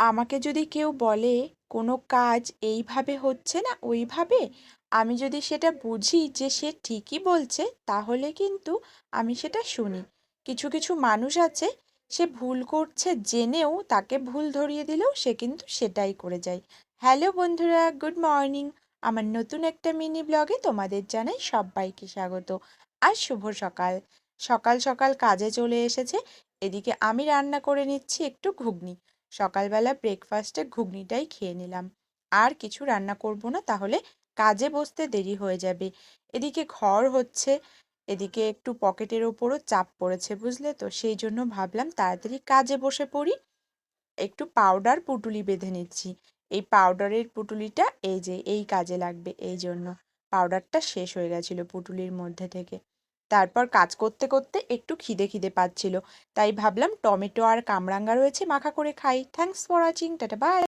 আমাকে যদি কেউ বলে, কোনো কাজ এইভাবে হচ্ছে না, ওইভাবে? আমি যদি সেটা বুঝি যে সে ঠিকই বলছে, তাহলে কিন্তু আমি সেটা শুনি। কিছু কিছু মানুষ আছে, সে ভুল করছে জেনেও তাকে ভুল ধরিয়ে দিলেও সে কিন্তু সেটাই করে যায়। হ্যালো বন্ধুরা, গুড মর্নিং। আমার নতুন একটা মিনি ব্লগে তোমাদের জানাই সবাইকে স্বাগত আর শুভ সকাল। সকাল সকাল কাজে চলে এসেছে। এদিকে আমি রান্না করে নিচ্ছি একটু ঘুগনি। সকালবেলা ব্রেকফাস্টে ঘুগনিটাই খেয়ে নিলাম। আর কিছু রান্না করব না, তাহলে কাজে বসতে দেরি হয়ে যাবে। এদিকে ঘর হচ্ছে, এদিকে একটু পকেটের ওপরও চাপ পড়েছে, বুঝলে তো? সেই জন্য ভাবলাম তাড়াতাড়ি কাজে বসে পড়ি। একটু পাউডার পুটুলি বেঁধে নিচ্ছি। এই পাউডারের পুটুলিটা এই যে, এই কাজে লাগবে, এই জন্য। পাউডারটা শেষ হয়ে গেছিল পুটুলির মধ্যে থেকে। তারপর কাজ করতে করতে একটু খিদে খিদে পাচ্ছিল। তাই ভাবলাম টমেটো আর কামরাঙ্গা রয়েছে মাখা করে খাই। Thanks for watching tata bye